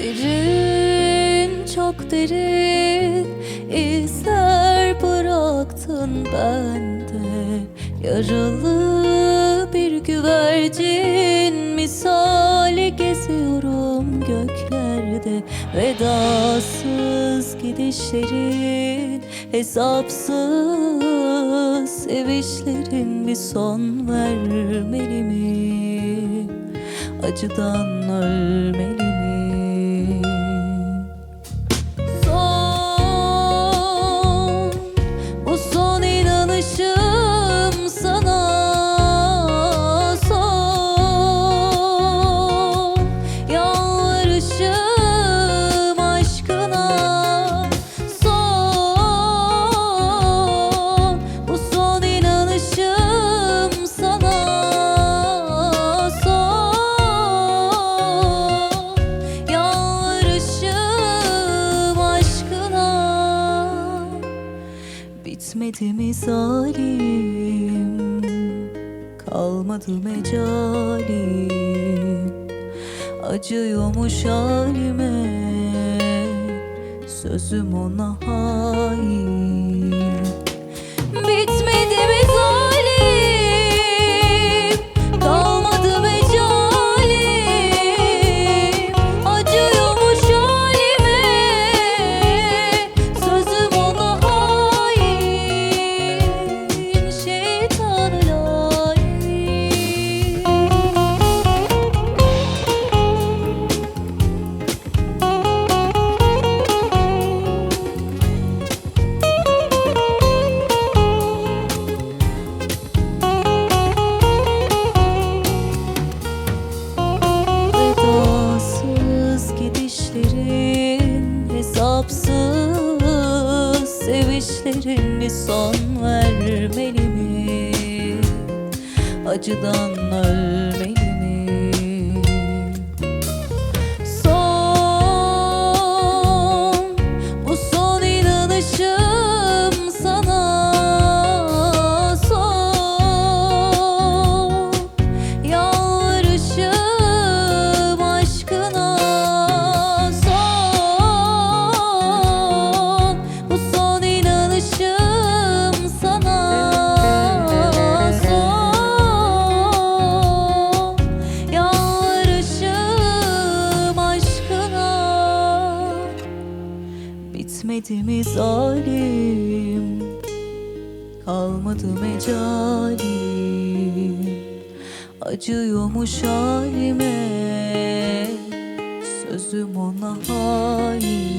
Derin çok derin izler bıraktın bende Yaralı bir güvercin misali geziyorum göklerde Vedasız gidişlerin hesapsız sevişlerin bir son vermeli mi? Acıdan ölmeli mi? Bitmedi mi zalim? Kalmadı mecalim. Acıyormuş halime. Sözüm ona hain sevişlerin bir son vermeli mi? Acıdan ölmeli Bitmedi mi zalim? Kalmadı mecalim Acıyormuş halime. Sözüm ona hain